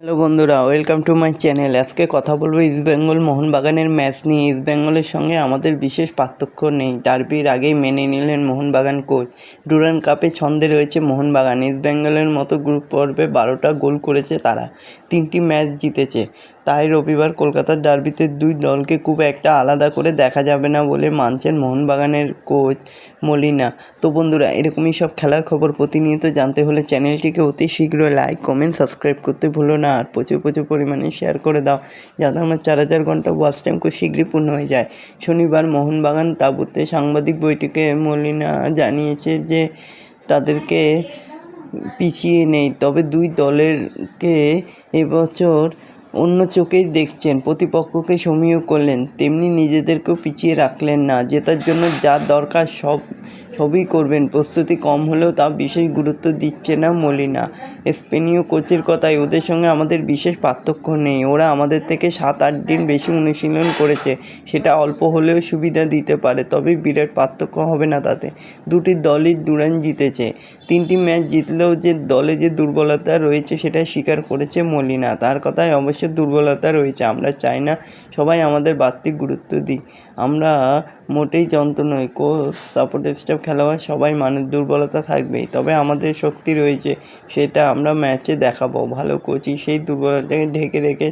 Hello বন্ধুরা welcome to my channel আজকে কথা বলব ইস্টবেঙ্গল মোহনবাগানের ম্যাচ নিয়ে। ইস্টবেঙ্গলের সঙ্গে আমাদের বিশেষ পার্থক্য নেই। ডার্বির আগেই মেনে নিলেন মোহনবাগান কোচ ডুরান কাপে ছন্দে রয়েছে মোহনবাগান। ইস্টবেঙ্গলের মতো গ্রুপ পর্বে বারোটা গোল করেছে তারা। তিনটি ম্যাচ জিতেছে। তাই রবিবার কলকাতার ডার্বিতে দুই দলকে খুব একটা আলাদা করে দেখা যাবে না বলে মানছেন মোহনবাগানের কোচ মলিনা। তো বন্ধুরা, এরকমই সব খেলার খবর প্রতিনিয়ত জানতে হলে চ্যানেলটিকে অতি শীঘ্র লাইক, কমেন্ট, সাবস্ক্রাইব করতে ভুলো না। আর প্রচুর প্রচুর পরিমাণে শেয়ার করে দাও যাতে আমার চার হাজার ঘণ্টা ওয়াচ টাইম খুব শীঘ্রই পূর্ণ হয়ে যায়। শনিবার মোহনবাগান তাঁবুতে সাংবাদিক বৈঠকে মলিনা জানিয়েছে যে তাদেরকে পিছিয়ে নেই, তবে দুই দলেরকে এবছর অন্য চোখেই দেখছেন, প্রতিপক্ষকে সমীহ করলেন, তেমনি নিজেদেরকেও পিছিয়ে রাখলেন না, জেতার জন্য যা দরকার সব সবই করবেন। প্রস্তুতি কম হলেও তা বিশেষ গুরুত্ব দিচ্ছে না মলিনা। স্পেনীয় কোচের কথায় ওদের সঙ্গে আমাদের বিশেষ পার্থক্য নেই। ওরা আমাদের থেকে সাত, আট দিন বেশি অনুশীলন করেছে। সেটা অল্প হলেও সুবিধা দিতে পারে, তবে বিরাট পার্থক্য হবে না তাতে। দুটি দলই দুরান জিতেছে। তিনটি ম্যাচ জিতলেও যে দলে যে দুর্বলতা রয়েছে সেটা স্বীকার করেছে মলিনা। তার কথায় অবশ্য দুর্বলতা রয়েছে। আমরা চাই না সবাই আমাদের বাড়তি গুরুত্ব দিই আমরা মোটেই যন্ত্র নই। কোচ, সাপোর্ট স্টাফ খেলোয়াড় সবাই মানুষ দুর্বলতা থাকবেই। তবে আমাদের শক্তি রয়েছে, সেটা আমরা ম্যাচে দেখাবো। ভালো কোচই সেই দুর্বলতাকে ঢেকে রেখে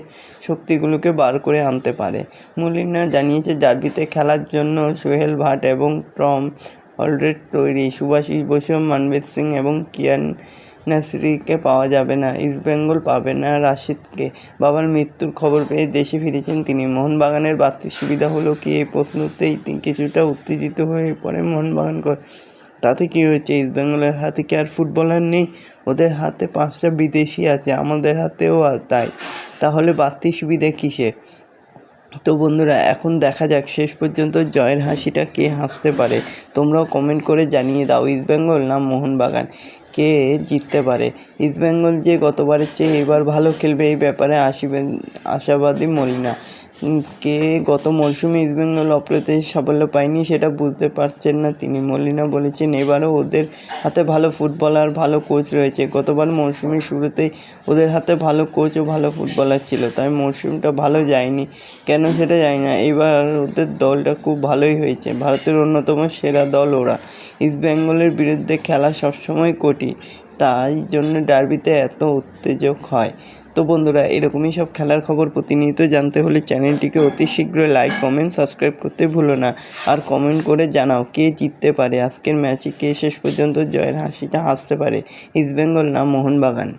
শক্তিগুলোকে বার করে আনতে পারে। মুলিনা জানিয়েছে ডার্বিতে খেলার জন্য সোহেল ভাট এবং ট্রম অলরেড তৈরি। সুভাষিস বসু মানবীর সিং এবং কিয়ান নাসরিকে পাওয়া যাবে না ইস্টবেঙ্গল পাবে না, রাশিদকে। বাবার মৃত্যুর খবর পেয়ে দেশে ফিরেছেন তিনি। মোহনবাগানের বাড়তি সুবিধা হলো কি? এই প্রশ্নতেই কিছুটা উত্তেজিত হয়ে পড়ে মোহনবাগান কর। তাতে কী হয়েছে? ইস্টবেঙ্গলের হাতে কি আর ফুটবলার নেই? ওদের হাতে পাঁচটা বিদেশি আছে, আমাদের হাতেও আর তাই। তাহলে বাড়তি সুবিধা কিসের? তো বন্ধুরা, এখন দেখা যাক, শেষ পর্যন্ত জয়ের হাসিটা কে হাসতে পারে। তোমরাও কমেন্ট করে জানিয়ে দাও ইস্টবেঙ্গল না মোহনবাগান? কে জিততে পারে? ইস্টবেঙ্গল যে গতবারের চেয়ে এবার ভালো খেলবে এই ব্যাপারে আসিবেন আশাবাদী মলিনা কে গত মরশুমে ইস্টবেঙ্গল অপ্রত্যাশিত সাফল্য পায়নি সেটা বুঝতে পারছেন না তিনি। মলিনা বলেছেন, এবারও ওদের হাতে ভালো ফুটবলার, ভালো কোচ রয়েছে। গতবার মরশুমের শুরুতেই ওদের হাতে ভালো কোচ ও ভালো ফুটবলার ছিল, তাই মরশুমটা ভালো যায়নি। কেন সেটা জানি না, এবার ওদের দলটা খুব ভালোই হয়েছে। ভারতের অন্যতম সেরা দল ওরা। ইস্টবেঙ্গলের বিরুদ্ধে খেলা সবসময় কঠিন, তাই জন্য ডার্বিতে এত উত্তেজক হয়। তো বন্ধুরা, এরকমই সব খেলার খবর প্রতিনিয়ত জানতে হলে চ্যানেলটিকে অতি শীঘ্রই লাইক কমেন্ট সাবস্ক্রাইব করতে ভুলো না। আর কমেন্ট করে জানাও কে জিততে পারে। আজকের ম্যাচে কে শেষ পর্যন্ত জয়ের হাসিটা হাসতে পারে। ইস্টবেঙ্গল না, মোহনবাগান।